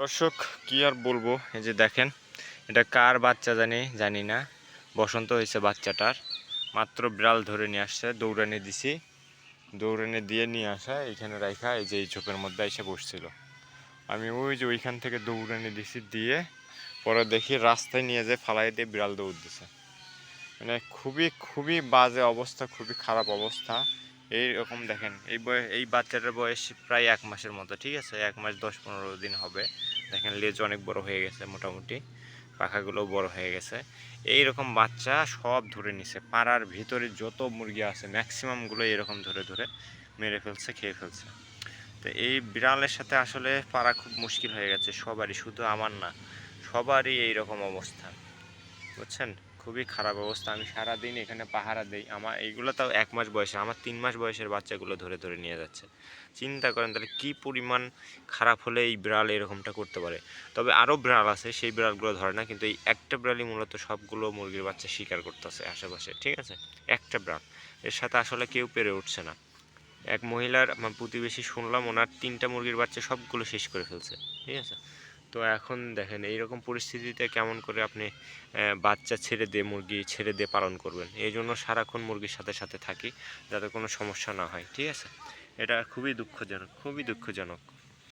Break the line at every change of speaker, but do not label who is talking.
দর্শক, কি আর বলব? এই যে দেখেন, এটা কার বাচ্চা জানি জানি না। বসন্ত হয়েছে বাচ্চাটার। মাত্র বিড়াল ধরে নিয়ে আসছে, দৌড়ানি দিছি। দৌড়ানি দিয়ে নিয়ে আসা এখানে রাখা এই যে এই চোখের মধ্যে এসে বসছিল। আমি ওই যে ওইখান থেকে দৌড়ানি দিছি, দিয়ে পরে দেখি রাস্তায় নিয়ে যেয়ে ফালাই দিয়ে বিড়াল দৌড় দিছে। মানে খুবই খুবই বাজে অবস্থা, খুবই খারাপ অবস্থা। এইরকম দেখেন, এই বয়স এই বাচ্চাটার বয়স প্রায় এক মাসের মতো, ঠিক আছে? এক মাস দশ পনেরো দিন হবে। দেখেন, লেজ অনেক বড় হয়ে গেছে মোটামুটি, পাখাগুলো বড় হয়ে গেছে। এই রকম বাচ্চা সব ধরে নিছে, পাড়ার ভিতরে যত মুরগি আছে, ম্যাক্সিমামগুলো এরকম ধরে ধরে মেরে ফেলছে, খেয়ে ফেলছে। তো এই বিড়ালের সাথে আসলে পাড়া খুব মুশকিল হয়ে গেছে, সবারই, শুধু আমার না, সবারই এই রকম অবস্থা, বুঝছেন? খুবই খারাপ অবস্থা। আমি সারাদিন এখানে পাহারা দিই। আমার এইগুলো তাও এক মাস বয়সে আমার তিন মাস বয়সের বাচ্চাগুলো ধরে ধরে নিয়ে যাচ্ছে। চিন্তা করেন তাহলে কী পরিমাণ খারাপ হলে এই বিড়াল এরকমটা করতে পারে? তবে আরও বিড়াল আছে, সেই বিড়ালগুলো ধরে না, কিন্তু এই একটা বিড়ালই মূলত সবগুলো মুরগির বাচ্চা শিকার করতেছে আশেপাশে, ঠিক আছে? একটা বিড়াল। এর সাথে আসলে কেউ পেরে উঠছে না। এক মহিলার, আমার প্রতিবেশী শুনলাম, ওনার তিনটা মুরগির বাচ্চা সবগুলো শেষ করে ফেলছে, ঠিক আছে? তো এখন দেখেন এই রকম পরিস্থিতিতে কেমন করে আপনি বাচ্চা ছেড়ে দিয়ে, মুরগি ছেড়ে দিয়ে পালন করবেন? এই জন্য সারাক্ষণ মুরগির সাথে সাথে থাকি, যাতে কোনো সমস্যা না হয়, ঠিক আছে? এটা খুবই দুঃখজনক খুবই দুঃখজনক।